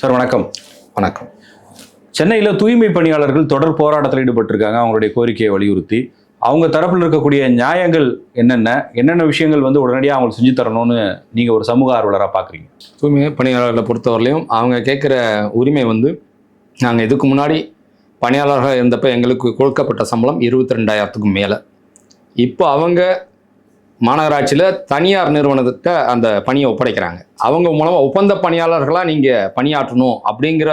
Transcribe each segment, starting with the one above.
Sir வணக்கம். வணக்கம். சென்னையில் தூய்மை பணியாளர்கள் தொடர் போராட்டத்தில் ஈடுபட்டிருக்காங்க. அவங்களுடைய கோரிக்கையை வலியுறுத்தி. அவங்க தரப்பில் இருக்கக்கூடிய நியாயங்கள் என்னென்ன என்னென்ன விஷயங்கள் வந்து உடனடியாக அவங்களுக்கு செஞ்சு தரணும்னு நீங்கள் ஒரு சமூக ஆர்வலராக பார்க்குறீங்க தூய்மை பணியாளர்களை பொறுத்தவரையிலையும் அவங்க கேட்குற உரிமை வந்து நாங்கள் இதுக்கு முன்னாடி பணியாளர்களாக இருந்தப்போ எங்களுக்கு கொடுக்கப்பட்ட சம்பளம் இருபத்தி ரெண்டாயிரத்துக்கும் மேலே. இப்போ அவங்க மாநகராட்சியில் தனியார் நிறுவனத்திட்ட அந்த பணியை ஒப்படைக்கிறாங்க. அவங்க மூலமாக ஒப்பந்த பணியாளர்களாக நீங்கள் பணியாற்றணும் அப்படிங்கிற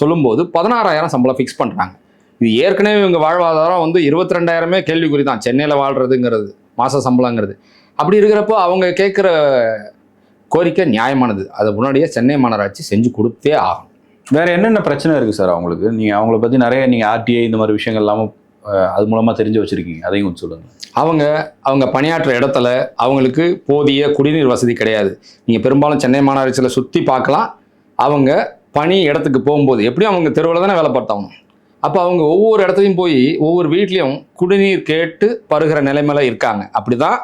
சொல்லும்போது பதினாறாயிரம் சம்பளம் ஃபிக்ஸ் பண்ணுறாங்க இது ஏற்கனவே இவங்க வாழ்வாதாரம் வந்து இருபத்தி ரெண்டாயிரமே கேள்விக்குறி தான் சென்னையில் வாழ்கிறதுங்கிறது மாத சம்பளங்கிறது. அப்படி இருக்கிறப்போ அவங்க கேட்குற கோரிக்கை நியாயமானது. அதை முன்னாடியே சென்னை மாநகராட்சி செஞ்சு கொடுத்தே ஆகும் வேறு என்னென்ன பிரச்சனை இருக்குது சார் அவங்களுக்கு? நீங்கள் அவங்கள பற்றி நிறைய நீங்கள் ஆர்டிஐ இந்த மாதிரி விஷயங்கள் இல்லாமல் அது மூலமாக தெரிஞ்சு வச்சுருக்கீங்க. அதையும் கொஞ்சம் சொல்லுங்கள் அவங்க அவங்க பணியாற்ற இடத்துல அவங்களுக்கு போதிய குடிநீர் வசதி கிடையாது. நீங்கள் பெரும்பாலும் சென்னை மாநகராட்சியில் சுற்றி பார்க்கலாம். அவங்க பணி இடத்துக்கு போகும்போது எப்படியும் அவங்க தெருவில் தானே வேலை பார்த்தாங்க அப்போ அவங்க ஒவ்வொரு இடத்துலையும் போய் ஒவ்வொரு வீட்லேயும் குடிநீர் கேட்டு பருகிற நிலைமையில இருக்காங்க. அப்படி தான்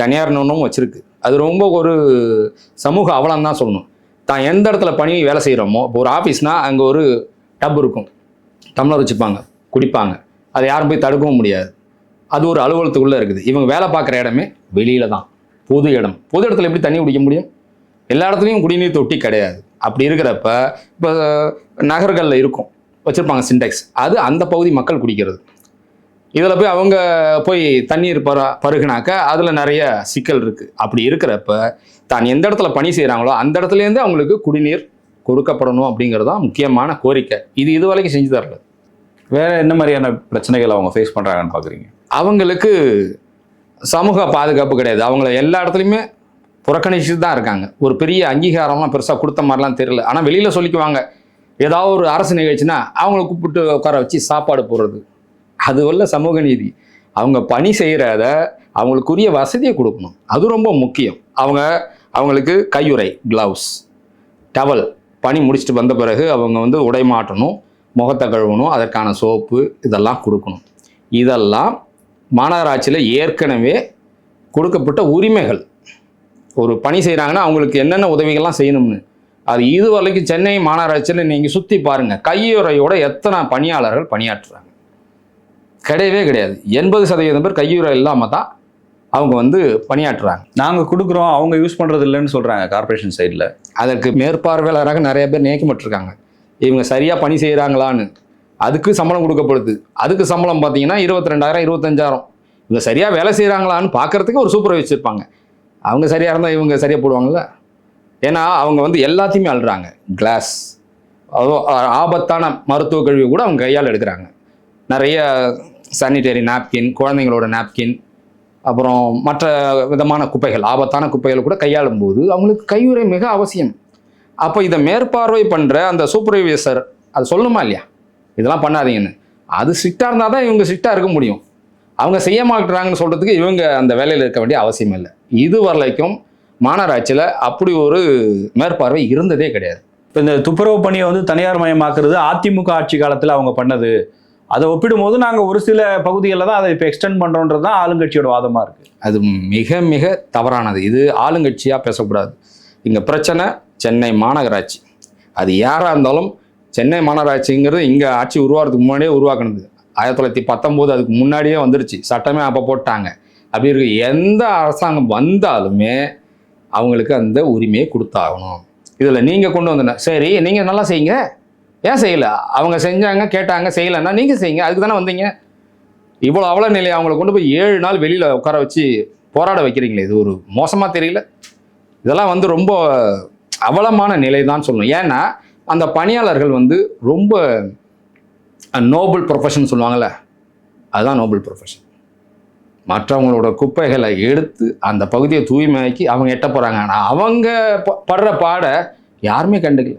தனியார் நிறுவனம் வச்சுருக்கு. அது ரொம்ப ஒரு சமூக அவலம் தான் சொல்லணும். தான் எந்த இடத்துல பணி வேலை செய்கிறோமோ இப்போ ஒரு ஆஃபீஸ்னால் அங்கே ஒரு டப் இருக்கும். டம்ளர் வச்சுப்பாங்க குடிப்பாங்க. அதை யாரும் போய் தடுக்கவும் முடியாது. அது ஒரு அலுவலகத்துக்குள்ளே இருக்குது. இவங்க வேலை பார்க்குற இடமே வெளியில தான். பொது இடம். பொது இடத்துல எப்படி தண்ணி குடிக்க முடியும்? எல்லா இடத்துலையும் குடிநீர் தொட்டி கிடையாது. அப்படி இருக்கிறப்ப இப்போ நகர்களில் இருக்கும். வச்சுருப்பாங்க சிண்டெக்ஸ் அது அந்த பகுதி மக்கள் குடிக்கிறது. இதில் போய் அவங்க போய் தண்ணீர் பர பருகுனாக்க அதில் நிறைய சிக்கல் இருக்குது அப்படி இருக்கிறப்ப தான் எந்த இடத்துல பணி செய்கிறாங்களோ அந்த இடத்துலேருந்து அவங்களுக்கு குடிநீர் கொடுக்கப்படணும் அப்படிங்கிறது தான் முக்கியமான கோரிக்கை. இது இது வரைக்கும் செஞ்சு தரல. வேற என்ன மாதிரியான பிரச்சனைகள் அவங்க ஃபேஸ் பண்ணுறாங்கன்னு பார்க்குறீங்க அவங்களுக்கு சமூக பாதுகாப்பு கிடையாது. அவங்கள எல்லா இடத்துலையுமே புறக்கணிச்சுட்டு தான் இருக்காங்க. ஒரு பெரிய அங்கீகாரம்லாம் பெருசாக கொடுத்த மாதிரிலாம் தெரியல. ஆனால் வெளியில் சொல்லிக்குவாங்க. ஏதாவது ஒரு அரசு நிகழ்ச்சினா அவங்கள கூப்பிட்டு உட்கார வச்சு சாப்பாடு போடுறது. அது உள்ள சமூக நீதி. அவங்க பணி செய்கிறத அவங்களுக்குரிய வசதியை கொடுக்கணும். அது ரொம்ப முக்கியம். அவங்க அவங்களுக்கு கையுறை க்ளவுஸ் டவல் பணி முடிச்சுட்டு வந்த பிறகு அவங்க வந்து உடை மாட்டணும். முகத்தை கழுவணும் அதற்கான சோப்பு இதெல்லாம் கொடுக்கணும். இதெல்லாம் மாநகராட்சியில் ஏற்கனவே கொடுக்கப்பட்ட உரிமைகள். ஒரு பணி செய்கிறாங்கன்னா அவங்களுக்கு என்னென்ன உதவிகள்லாம் செய்யணும்னு. அது இது வரைக்கும் சென்னை மாநகராட்சியில் நீங்கள் சுற்றி பாருங்கள் கையுறையோட எத்தனை பணியாளர்கள் பணியாற்றுறாங்க. கிடையவே கிடையாது. எண்பது சதவீதம் பேர் கையுறை இல்லாமல் தான் அவங்க வந்து பணியாற்றுறாங்க. நாங்கள் கொடுக்குறோம் அவங்க யூஸ் பண்ணுறது இல்லைன்னு சொல்கிறாங்க கார்ப்பரேஷன் சைடில். அதற்கு மேற்பார்வையாளராக நிறைய பேர் நியமிக்கப்பட்டிருக்காங்க. இவங்க சரியாக பணி செய்கிறாங்களான்னு அதுக்கு சம்பளம் கொடுக்கப்படுது. அதுக்கு சம்பளம் பார்த்தீங்கன்னா இருபத்தி ரெண்டாயிரம் இருபத்தஞ்சாயிரம். இவங்க சரியாக வேலை செய்கிறாங்களான்னு பார்க்கறதுக்கு ஒரு சூப்பர் வச்சுருப்பாங்க. அவங்க சரியாக இருந்தால் இவங்க சரியாக போடுவாங்கள்ல ஏன்னா அவங்க வந்து எல்லாத்தையுமே அழுறாங்க கிளாஸ் அதுவும் ஆபத்தான மருத்துவ கழிவு கூட அவங்க கையால் எடுக்கிறாங்க. நிறைய சானிடரி நாப்கின் குழந்தைங்களோட நாப்கின் அப்புறம் மற்ற விதமான குப்பைகள் ஆபத்தான குப்பைகள் கூட கையாளும் போது அவங்களுக்கு கையுறை மிக அவசியம். அப்போ இதை மேற்பார்வை பண்ணுற அந்த சூப்பர்வைசர் அது சொல்லணுமா இல்லையா? இதெல்லாம் பண்ணாதீங்கன்னு. அது ஸ்ட்ரிக்டாக இருந்தால் தான் இவங்க ஸ்ட்ரிக்டாக இருக்க முடியும். அவங்க செய்ய மாட்டுறாங்கன்னு சொல்கிறதுக்கு இவங்க அந்த வேலையில் இருக்க வேண்டிய அவசியம் இல்லை. இது வரலைக்கும் மாநகராட்சியில் அப்படி ஒரு மேற்பார்வை இருந்ததே கிடையாது. இப்போ இந்த துப்புரவு பணியை வந்து தனியார் மயமாக்குறது அதிமுக ஆட்சி காலத்தில் அவங்க பண்ணது. அதை ஒப்பிடும்போது நாங்கள் ஒரு சில பகுதிகளில் தான் அதை இப்போ எக்ஸ்டெண்ட் பண்ணுறோன்றது தான் ஆளுங்கட்சியோட வாதமாக இருக்குது அது மிக மிக தவறானது. இது ஆளுங்கட்சியாக பேசக்கூடாது. இங்கே பிரச்சனை சென்னை மாநகராட்சி. அது யாராக இருந்தாலும் சென்னை மாநகராட்சிங்கிறது இங்கே ஆட்சி உருவாகிறதுக்கு முன்னாடியே உருவாக்குனது. ஆயிரத்தி தொள்ளாயிரத்தி பத்தொம்போது அதுக்கு முன்னாடியே வந்துருச்சு. சட்டமே அப்போ போட்டாங்க. அப்படி இருக்கு. எந்த அரசாங்கம் வந்தாலுமே அவங்களுக்கு அந்த உரிமையை கொடுத்தாகணும். இதில் நீங்கள் கொண்டு வந்தன. சரி நீங்கள் நல்லா செய்யுங்க. ஏன் செய்யலை? அவங்க செஞ்சாங்க கேட்டாங்க செய்யலைன்னா நீங்கள் செய்யுங்க. அதுக்கு தானே வந்தீங்க? இவ்வளோ அவல நிலை அவங்கள கொண்டு போய் ஏழு நாள் வெளியில் உட்கார வச்சு போராட வைக்கிறீங்களே. இது ஒரு மோசமாக தெரியல. இதெல்லாம் வந்து ரொம்ப அவலமான நிலை தான் சொல்லணும். ஏன்னா அந்த பணியாளர்கள் வந்து ரொம்ப நோபல் ப்ரொஃபஷன் சொல்லுவாங்கள்ல அதுதான் நோபல் ப்ரொஃபஷன் மற்றவங்களோட குப்பைகளை எடுத்து அந்த பகுதியை தூய்மையாக்கி அவங்க எட்ட போகிறாங்க ஆனால் அவங்க ப- படுற பாட யாருமே கண்டுக்கல.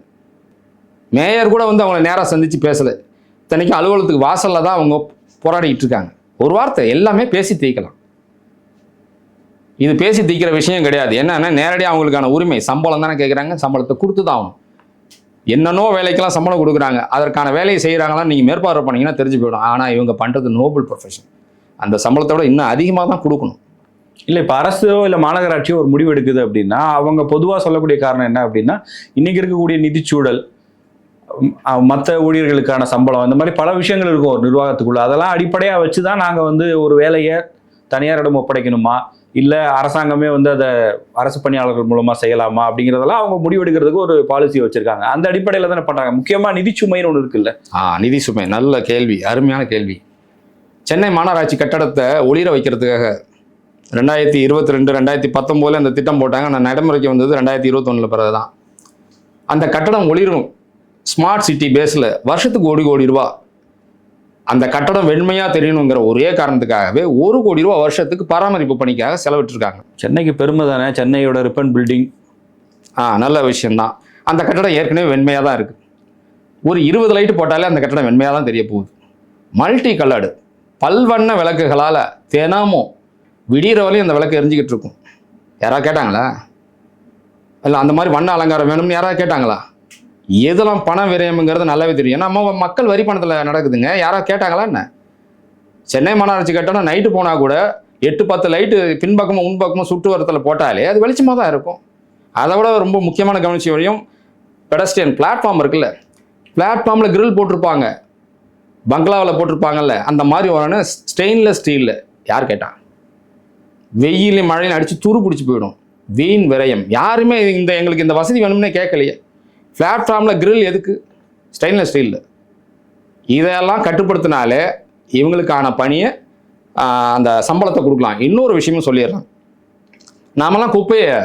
மேயர் கூட வந்து அவங்கள நேராக சந்தித்து பேசலை. இத்தனைக்கும் அலுவலகத்துக்கு வாசலில் தான் அவங்க போராடிக்கிட்டு இருக்காங்க. ஒரு வார்த்தை எல்லாமே பேசி தீர்க்கலாம் இது பேசி திக்கிற விஷயம் கிடையாது. என்னன்னா நேரடியாக அவங்களுக்கான உரிமை சம்பளம் தானே கேட்குறாங்க சம்பளத்தை கொடுத்து தான் ஆகணும் என்னென்னோ வேலைக்கெல்லாம் சம்பளம் கொடுக்குறாங்க. அதற்கான வேலையை செய்கிறாங்களான்னு நீங்கள் மேற்பார்வை பண்ணீங்கன்னா தெரிஞ்சு போயிடும். ஆனால் இவங்க பண்ணுறது நோபல் ப்ரொஃபஷன் அந்த சம்பளத்தோட இன்னும் அதிகமாக தான் கொடுக்கணும். இல்லை இப்போ அரசோ இல்லை மாநகராட்சியோ ஒரு முடிவு எடுக்குது அப்படின்னா அவங்க பொதுவாக சொல்லக்கூடிய காரணம் என்ன அப்படின்னா இன்றைக்கி இருக்கக்கூடிய நிதிச்சூழல் மற்ற ஊழியர்களுக்கான சம்பளம் இந்த மாதிரி பல விஷயங்கள் இருக்கும் ஒரு நிர்வாகத்துக்குள்ள. அதெல்லாம் அடிப்படையாக வச்சு தான் நாங்கள் வந்து ஒரு வேலையை தனியாரிடம் ஒப்படைக்கணுமா? இல்லை அரசாங்கமே வந்து அதை அரசு பணியாளர்கள் மூலமாக செய்யலாமா அப்படிங்கிறதெல்லாம் அவங்க முடிவெடுக்கிறதுக்கு ஒரு பாலிசி வச்சுருக்காங்க. அந்த அடிப்படையில் தானே பண்ணுறாங்க முக்கியமாக நிதி சுமைன்னு ஒன்று இருக்குல்ல. ஆ நிதி சுமை. நல்ல கேள்வி. அருமையான கேள்வி. சென்னை மாநகராட்சி கட்டடத்தை ஒளிர வைக்கிறதுக்காக ரெண்டாயிரத்தி இருபத்தி ரெண்டு ரெண்டாயிரத்தி பத்தொம்போதில் அந்த திட்டம் போட்டாங்க. நான் நடைமுறைக்கு வந்தது ரெண்டாயிரத்தி இருபத்தொன்னில் பிறகு தான் அந்த கட்டடம் ஒளிரும். ஸ்மார்ட் சிட்டி பேஸில் வருஷத்துக்கு ஓடி கோடி ரூபா அந்த கட்டடம் வெண்மையாக தெரியணுங்கிற ஒரே காரணத்துக்காகவே ஒரு கோடி ரூபா வருஷத்துக்கு பராமரிப்பு பணிக்காக செலவிட்டிருக்காங்க. சென்னைக்கு பெருமை தானே? சென்னையோட ரிப்பன் பில்டிங். ஆ நல்ல விஷயம்தான். அந்த கட்டடம் ஏற்கனவே வெண்மையாக தான் இருக்குது ஒரு இருபது லைட்டு போட்டாலே அந்த கட்டடம் வெண்மையாக தான் தெரிய போகுது. Multi coloured. பல்வண்ண விளக்குகளால் தினமும் விடிகிற வரையும் அந்த விளக்கு எரிஞ்சிக்கிட்டு இருக்கும். யாராவது கேட்டாங்களா? இல்லை அந்த மாதிரி வண்ண அலங்காரம் வேணும்னு யாராவது கேட்டாங்களா? எதெல்லாம் பண விரயம்ங்கிறது நல்லாவே தெரியும். நம்ம மக்கள் வரி பணத்தில் நடக்குதுங்க. யாராவது கேட்டாங்களா என்ன? சென்னை மாநகராட்சி கட்டணம் நைட்டு போனால் கூட எட்டு பத்து லைட்டு பின்பக்கமும் முன்பக்கமும் சுற்று வரத்தில் போட்டாலே அது வெளிச்சமாக தான் இருக்கும். அதை விட ரொம்ப முக்கியமான கவனிச்ச வழியும் பெடஸ்டியன் பிளாட்ஃபார்ம் இருக்குல்ல. பிளாட்ஃபார்மில் கிரில் போட்டிருப்பாங்க. பங்களாவில் போட்டிருப்பாங்கல்ல. அந்த மாதிரி வரணும். ஸ்டெயின்லெஸ் ஸ்டீலில் யார் கேட்டான் வெயிலையும் மழையும் அடித்து துரு பிடிச்சி போயிடும். வீண் விரயம். யாருமே இந்த எங்களுக்கு இந்த வசதி வேணும்னே கேட்கலையே. பிளாட்ஃபார்மில் கிரில் எதுக்கு? ஸ்டெயின்லெஸ் ஸ்டீலில் இதெல்லாம் கட்டுப்படுத்தினாலே இவங்களுக்கான பணியை அந்த சம்பளத்தை கொடுக்கலாம். இன்னொரு விஷயமும் சொல்லிடுறேன். நாமெல்லாம் குப்பையை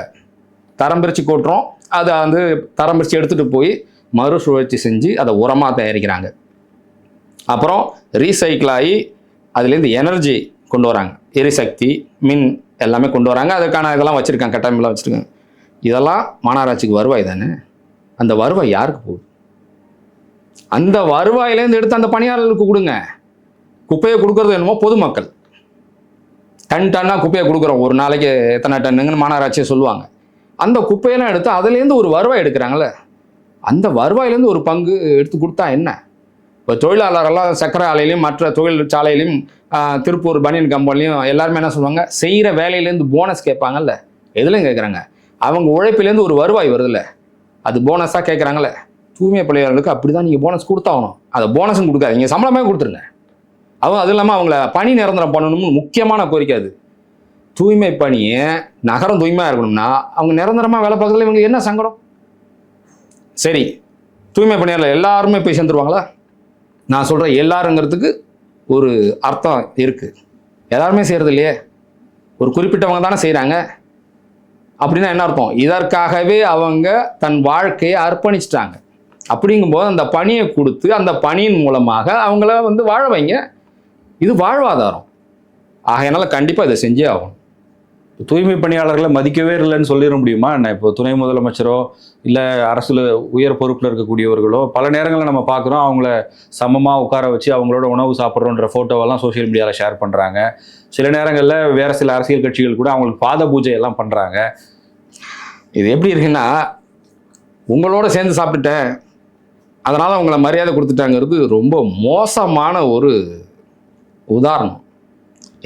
தரம் பிரித்து கொட்டுறோம். அதை வந்து தரம் பிரித்து எடுத்துகிட்டு போய் மறுசுழற்சி செஞ்சு அதை உரமாக தயாரிக்கிறாங்க. அப்புறம் ரீசைக்கிள் ஆகி அதுலேருந்து எனர்ஜி கொண்டு வராங்க. எரிசக்தி மின் எல்லாமே கொண்டு வராங்க. அதுக்கான இதெல்லாம் வச்சுருக்காங்க. கட்டமைப்பெல்லாம் வச்சுருக்காங்க. இதெல்லாம் மாநகராட்சிக்கு வருவாய் தானே? அந்த வருவாய் யாருக்கு போகுது? அந்த வருவாயிலேருந்து எடுத்து அந்த பணியாளர்களுக்கு கொடுங்க. குப்பையை கொடுக்கறது என்னமோ பொதுமக்கள். டன் டன்னாக குப்பையை கொடுக்குறோம். ஒரு நாளைக்கு எத்தனை டன்னுங்கன்னு மாநகராட்சியை சொல்லுவாங்க. அந்த குப்பையெல்லாம் எடுத்து அதுலேருந்து ஒரு வருவாய் எடுக்கிறாங்கல்ல அந்த வருவாயிலேருந்து ஒரு பங்கு எடுத்து கொடுத்தா என்ன? இப்போ தொழிலாளரெல்லாம் சக்கரை ஆலையிலையும் மற்ற தொழில் சாலையிலையும் திருப்பூர் பனியன் கம்பெனிலையும் எல்லாருமே என்ன சொல்லுவாங்க? செய்கிற வேலையிலேருந்து போனஸ் கேட்பாங்கல்ல. எதுலையும் கேட்குறாங்க. அவங்க உழைப்பிலேருந்து ஒரு வருவாய் வருதுல்ல. அது போனஸாக கேட்குறாங்களே தூய்மை பணியாளர்களுக்கு அப்படி தான் நீங்கள் போனஸ் கொடுத்தாகணும். அதை போனஸும் கொடுக்காதீங்க. சம்பளமே கொடுத்துருங்க. அதுவும் அது இல்லாமல் அவங்கள பணி நிரந்தரம் பண்ணணும்னு முக்கியமான கோரிக்கை அது. தூய்மை பணியை நகரம் தூய்மையாக இருக்கணும்னா அவங்க நிரந்தரமாக வேலை பார்க்கறதுல இவங்க என்ன சங்கடம்? சரி தூய்மை பணியாளர் எல்லாருமே போய் சேர்ந்துருவாங்களா? நான் சொல்கிற எல்லாருங்கிறதுக்கு ஒரு அர்த்தம் இருக்குது எல்லாருமே செய்கிறது இல்லையே? ஒரு குறிப்பிட்டவங்க தானே செய்கிறாங்க அப்படின்னா என்ன அர்த்தம்? இதற்காகவே அவங்க தன் வாழ்க்கையை அர்ப்பணிச்சிட்டாங்க. அப்படிங்கும்போது அந்த பணியை கொடுத்து அந்த பணியின் மூலமாக அவங்கள வந்து வாழ வைங்க. இது வாழ்வாதாரம். ஆகையனால கண்டிப்பாக இதை செஞ்சே ஆகும் தூய்மை பணியாளர்களை மதிக்கவே இல்லைன்னு சொல்லிட முடியுமா? என்ன இப்போ துணை முதலமைச்சரோ இல்லை அரசுல உயர் பொறுப்பில் இருக்கக்கூடியவர்களோ பல நேரங்களில் நம்ம பார்க்குறோம் அவங்கள சமமாக உட்கார வச்சு அவங்களோட உணவு சாப்பிட்றோன்ற ஃபோட்டோவெல்லாம் சோஷியல் மீடியாவில் ஷேர் பண்ணுறாங்க சில நேரங்களில் வேறு சில அரசியல் கட்சிகள் கூட அவங்களுக்கு பாத பூஜை எல்லாம் பண்ணுறாங்க இது எப்படி இருக்குன்னா உங்களோட சேர்ந்து சாப்பிட்டுட்டேன். அதனால் அவங்கள மரியாதை கொடுத்துட்டாங்கிறது ரொம்ப மோசமான ஒரு உதாரணம்.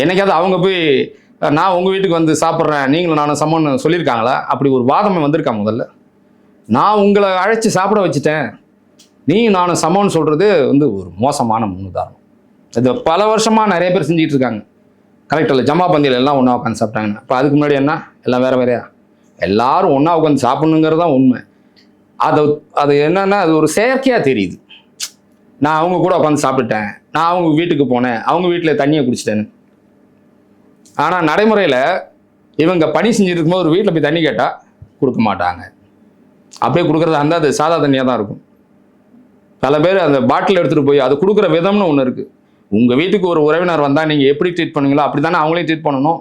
என்னைக்காவது அவங்க போய் நான் உங்கள் வீட்டுக்கு வந்து சாப்பிட்றேன் நீங்களும் நானும் சம்மன்னு சொல்லியிருக்காங்களா? அப்படி ஒரு வாதமே வந்திருக்கா முதல்ல. நான் உங்களை அழைச்சி சாப்பிட வச்சுட்டேன். நீ நானும் சமம்னு சொல்கிறது வந்து ஒரு மோசமான முன்னுதாரணம். இது பல வருஷமாக நிறைய பேர் செஞ்சுட்டு இருக்காங்க. கலெக்டரில் ஜமா பந்தியில் எல்லாம் ஒன்றா உட்காந்து சாப்பிட்டாங்க இப்போ அதுக்கு முன்னாடி என்ன? எல்லாம் வேறு வேறையா? எல்லாரும் ஒன்றா உட்காந்து சாப்பிட்ணுங்கிறது தான் உண்மை. அது அது என்னன்னா அது ஒரு செயற்கையாக தெரியுது. நான் அவங்க கூட உட்காந்து சாப்பிட்டுட்டேன். நான் அவங்க வீட்டுக்கு போனேன். அவங்க வீட்டில் தண்ணியை குடிச்சிட்டேன்னு. ஆனால் நடைமுறையில் இவங்க பணி செஞ்சுட்டு இருக்கும்போது ஒரு வீட்டில் போய் தண்ணி கேட்டால் கொடுக்க மாட்டாங்க. அப்படியே கொடுக்குறதா இருந்தால் அது சாதா தண்ணியாக தான் இருக்கும். பல பேர் அந்த பாட்டில் எடுத்துகிட்டு போய் அது கொடுக்குற விதம்னு ஒன்று இருக்குது உங்கள் வீட்டுக்கு ஒரு உறவினர் வந்தால் நீங்கள் எப்படி ட்ரீட் பண்ணுங்களோ அப்படி தானே அவங்களையும் ட்ரீட் பண்ணணும்.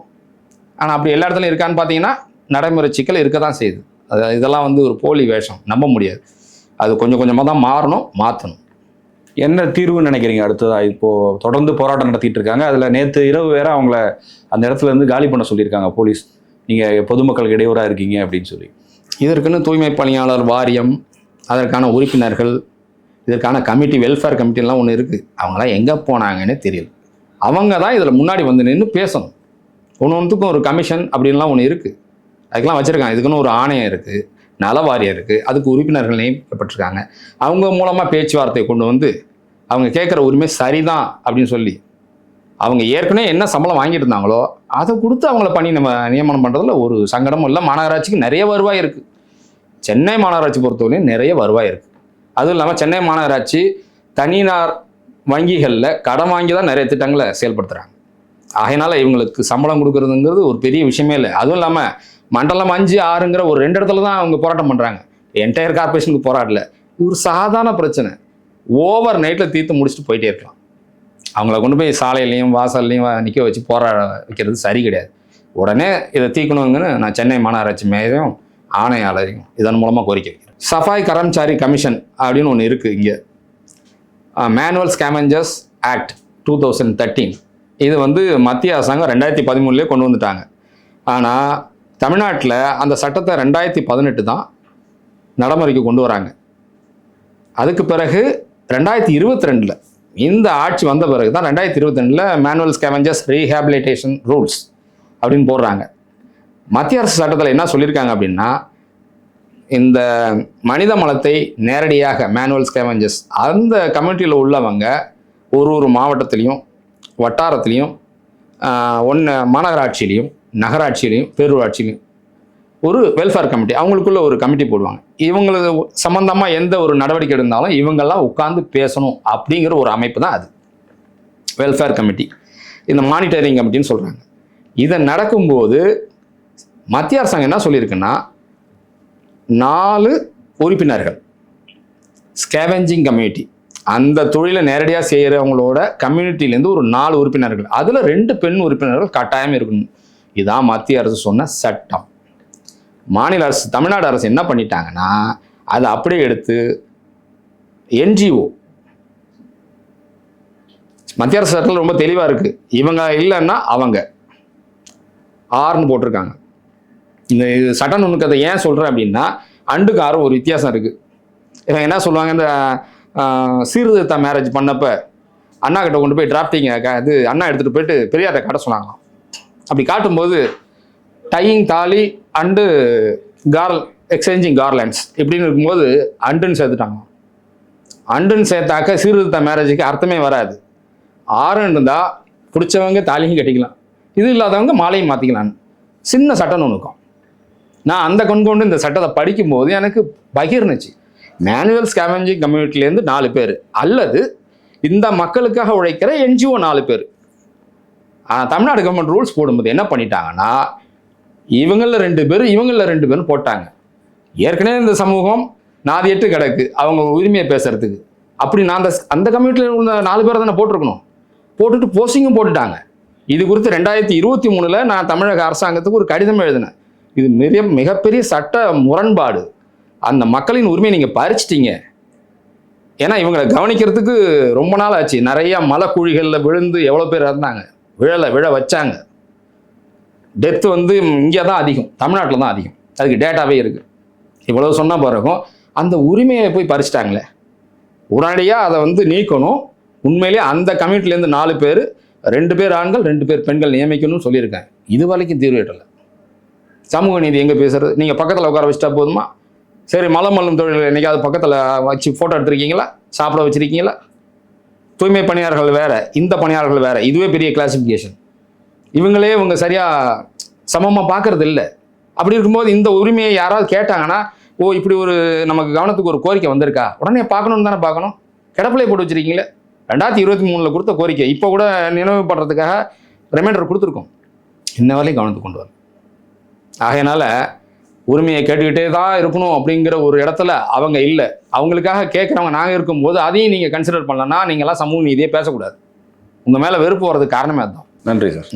ஆனால் அப்படி எல்லா இடத்துலையும் இருக்கான்னு பார்த்தீங்கன்னா நடைமுறை சிக்கல் இருக்க தான் செய்யுது. அது இதெல்லாம் வந்து ஒரு போலி வேஷம். நம்ப முடியாது. அது கொஞ்சம் கொஞ்சமாக தான் மாறணும் மாற்றணும் என்ன தீர்வுன்னு நினைக்கிறீங்க அடுத்ததா? இப்போ தொடர்ந்து போராட்டம் நடத்திட்டு இருக்காங்க. அதில் நேற்று இரவு வேற அவங்கள அந்த இடத்துல இருந்து காலி பண்ண சொல்லியிருக்காங்க போலீஸ். நீங்கள் பொதுமக்களுக்கு இடையூறாக இருக்கீங்க அப்படின்னு சொல்லி. இதற்குன்னு தூய்மை பணியாளர் வாரியம் அதற்கான உறுப்பினர்கள் இதற்கான கமிட்டி வெல்ஃபேர் கமிட்டிலாம் ஒன்று இருக்குது அவங்களாம் எங்கே போனாங்கன்னே தெரியல. அவங்க தான் இதில் முன்னாடி வந்து நின்று பேசணும். ஒன்று ஒன்றுத்துக்கும் ஒரு கமிஷன் அப்படின்லாம் ஒன்று இருக்குது அதுக்கெல்லாம் வச்சுருக்காங்க. இதுக்குன்னு ஒரு ஆணையம் இருக்குது நல வாரியம் இருக்குது அதுக்கு உறுப்பினர்கள் நியமிக்கப்பட்டிருக்காங்க. அவங்க மூலமாக பேச்சுவார்த்தையை கொண்டு வந்து அவங்க கேட்குற உரிமை சரிதான் அப்படின்னு சொல்லி அவங்க ஏற்கனவே என்ன சம்பளம் வாங்கிட்டு இருந்தாங்களோ அதை கொடுத்து அவங்கள பண்ணி நம்ம நியமனம் பண்ணுறதுல ஒரு சங்கடமும் இல்லை. மாநகராட்சிக்கு நிறைய வருவாய் இருக்குது சென்னை மாநகராட்சி பொறுத்தவரையும் நிறைய வருவாய் இருக்குது அதுவும் இல்லாமல் சென்னை மாநகராட்சி தனியார் வங்கிகளில் கடன் வாங்கி தான் நிறைய திட்டங்களை செயல்படுத்துகிறாங்க ஆகையினால இவங்களுக்கு சம்பளம் கொடுக்குறதுங்கிறது ஒரு பெரிய விஷயமே இல்லை. அதுவும் இல்லாமல் மண்டலம் அஞ்சு ஆறுங்கிற ஒரு ரெண்டு இடத்துல தான் அவங்க போராட்டம் பண்ணுறாங்க என்டையர் கார்பரேஷனுக்கு போராடல. ஒரு சாதாரண பிரச்சனை. ஓவர் நைட்டில் தீர்த்து முடிச்சுட்டு போயிட்டே இருக்கலாம். அவங்கள கொண்டு போய் சாலையிலையும் வாசல்லையும் நிற்க வச்சு போராட வைக்கிறது சரி கிடையாது. உடனே இதை தீர்க்கணுங்கன்னு நான் சென்னை மாநகராட்சி மேயரையும் ஆணையாளரையும் இதன் மூலமாக கோரிக்கை வைக்கிறேன். சஃபாய் கரம்சாரி கமிஷன் அப்படின்னு ஒன்று இருக்குது இங்கே. Manual scavengers act two thousand thirteen இது வந்து மத்திய அரசாங்கம் ரெண்டாயிரத்தி பதிமூணுலேயே கொண்டு வந்துட்டாங்க. ஆனால் தமிழ்நாட்டில் அந்த சட்டத்தை ரெண்டாயிரத்தி பதினெட்டு தான் நடைமுறைக்கு கொண்டு வராங்க. அதுக்கு பிறகு ரெண்டாயிரத்தி இருபத்தி ரெண்டில் இந்த ஆட்சி வந்த பிறகு தான் ரெண்டாயிரத்தி இருபத்தி ரெண்டில் மேனுவல் ஸ்கேவஞ்சர்ஸ் ரீஹேபிலிட்டேஷன் ரூல்ஸ் அப்படின்னு போடுறாங்க. மத்திய அரசு சட்டத்தில் என்ன சொல்லியிருக்காங்க அப்படின்னா இந்த மனித மலத்தை நேரடியாக மேனுவல் ஸ்கேவஞ்சர்ஸ் அந்த கம்யூனிட்டியில் உள்ளவங்க ஒரு ஒரு மாவட்டத்திலையும் வட்டாரத்திலையும் ஒன்று மாநகராட்சியிலையும் நகராட்சியிலையும் பேரூராட்சியிலையும் ஒரு வெல்ஃபேர் கமிட்டி அவங்களுக்குள்ள ஒரு கமிட்டி போடுவாங்க. இவங்களுக்கு சம்மந்தமாக எந்த ஒரு நடவடிக்கை இருந்தாலும் இவங்கெல்லாம் உட்காந்து பேசணும் அப்படிங்கிற ஒரு அமைப்பு தான் அது. வெல்ஃபேர் கமிட்டி இந்த மானிட்டரிங் கமிட்டின்னு சொல்கிறாங்க இதை நடக்கும்போது மத்திய அரசாங்கம் என்ன சொல்லியிருக்குன்னா நாலு உறுப்பினர்கள் ஸ்கேவெஞ்சிங் கம்யூனிட்டி அந்த தொழிலை நேரடியாக செய்கிறவங்களோட கம்யூனிட்டிலேருந்து ஒரு நாலு உறுப்பினர்கள் அதில் ரெண்டு பெண் உறுப்பினர்கள் கட்டாயம் இருக்கணும். இதுதான் மத்திய அரசு சொன்ன சட்டம். மாநில அரசு தமிழ்நாடு அரசு என்ன பண்ணிட்டாங்கன்னா அதை அப்படியே எடுத்து என்ஜிஓ மத்திய அரசு சட்டத்தில் ரொம்ப தெளிவாக இருக்குது இவங்க இல்லைன்னா அவங்க. ஆர்னு போட்டிருக்காங்க. இந்த இது சட்ட நுணுக்கத்தை ஏன் சொல்கிறேன் அப்படின்னா அண்டுக்கு ஆறும் ஒரு வித்தியாசம் இருக்குது இவங்க என்ன சொல்லுவாங்க இந்த சீர்திருத்த மேரேஜ் பண்ணப்போ அண்ணா கிட்ட கொண்டு போய் டிராஃப்டிங் இது அண்ணா எடுத்துகிட்டு போயிட்டு பெரியார்கிட்ட காட்ட சொன்னாங்களாம். அப்படி காட்டும்போது டையிங் தாலி அண்டு கார்ல் எக்ஸ்சேஞ்சிங் கார்லண்ட்ஸ் இப்படின்னு இருக்கும்போது அண்டுன்னு சேர்த்துட்டாங்க. அண்டுன்னு சேர்த்தாக்க சீர்திருத்த மேரேஜுக்கு அர்த்தமே வராது. ஆறுன்னு இருந்தால் பிடிச்சவங்க தாலியும் கட்டிக்கலாம். இது இல்லாதவங்க மாலையும் மாற்றிக்கலான்னு சின்ன சட்ட நுணுக்கம் நான் அந்த கொண்டு இந்த சட்டத்தை படிக்கும்போது எனக்கு பகிர்னுச்சு மேனுவல் ஸ்கேவெஞ்சிங் கம்யூனிட்டிலேருந்து நாலு பேர். அல்லது இந்த மக்களுக்காக உழைக்கிற என்ஜிஓ நாலு பேர். தமிழ்நாடு கவர்மெண்ட் ரூல்ஸ் போடும்போது என்ன பண்ணிட்டாங்கன்னா இவங்களில் ரெண்டு பேர் இவங்களில் ரெண்டு பேரும் போட்டாங்க. ஏற்கனவே இந்த சமூகம் நாதி எட்டு கிடக்கு அவங்க உரிமையை பேசுறதுக்கு. அப்படி நான் அந்த அந்த கம்யூனிட்டியில் உள்ள நாலு பேரை தானே போட்டிருக்கணும். போட்டுட்டு போஸ்டிங்கும் போட்டுட்டாங்க. இது குறித்து ரெண்டாயிரத்தி இருபத்தி மூணில் நான் தமிழக அரசாங்கத்துக்கு ஒரு கடிதம் எழுதினேன். இது மிக மிகப்பெரிய சட்ட முரண்பாடு. அந்த மக்களின் உரிமையை நீங்கள் பறிச்சிட்டீங்க. ஏன்னா இவங்களை கவனிக்கிறதுக்கு ரொம்ப நாள் ஆச்சு. நிறையா மலை குழிகளில் விழுந்து எவ்வளோ பேர் இறந்தாங்க. விழலை விழ வச்சாங்க. டெத்து வந்து இங்கே தான் அதிகம் தமிழ்நாட்டில் தான் அதிகம். அதுக்கு டேட்டாவே இருக்குது இவ்வளவு சொன்ன பிறகும் அந்த உரிமையை போய் பறிச்சிட்டாங்களே. உடனடியாக அதை வந்து நீக்கணும். உண்மையிலேயே அந்த கம்யூனிட்டிலேருந்து நாலு பேர் ரெண்டு பேர் ஆண்கள் ரெண்டு பேர் பெண்கள் நியமிக்கணும்னு சொல்லியிருக்கேன் இது வரைக்கும் தீர்வு எட்டலை. சமூக நீதி எங்கே பேசுறது? நீங்கள் பக்கத்தில் உட்கார வச்சுட்டா போதுமா? சரி மலம் மல்லும் தொழில் என்னைக்காவது பக்கத்தில் வச்சு ஃபோட்டோ எடுத்திருக்கீங்களா? சாப்பிட வச்சுருக்கீங்களா? தூய்மை பணியாளர்கள் வேற இந்த பணியாளர்கள் வேற இதுவே பெரிய கிளாசிஃபிகேஷன் இவங்களே இவங்க சரியாக சமமாக பார்க்கறது இல்லை அப்படி இருக்கும்போது இந்த உரிமையை யாராவது கேட்டாங்கன்னா ஓ இப்படி ஒரு நமக்கு கவனத்துக்கு ஒரு கோரிக்கை வந்திருக்கா? உடனே பார்க்கணும்னு தானே பார்க்கணும்? கிடப்பிலே போட்டு வச்சிருக்கீங்களே? ரெண்டாயிரத்தி இருபத்தி மூணில் கொடுத்த கோரிக்கை. இப்போ கூட நினைவுபடுறதுக்காக ரிமைண்டர் கொடுத்துருக்கோம். இன்ன வரையும் கவனத்துக்கு கொண்டு வரும் ஆகையினால உரிமையை கேட்டுக்கிட்டே தான் இருக்கணும் அப்படிங்கிற ஒரு இடத்துல அவங்க இல்லை. அவங்களுக்காக கேட்குறவங்க நாங்கள் இருக்கும்போது அதையும் நீங்கள் கன்சிடர் பண்ணலன்னா நீங்களாம் சமூக நீதியே பேசக்கூடாது. உங்கள் மேலே வெறுப்பு வர்றதுக்கு காரணமே அதுதான். நன்றி சார்.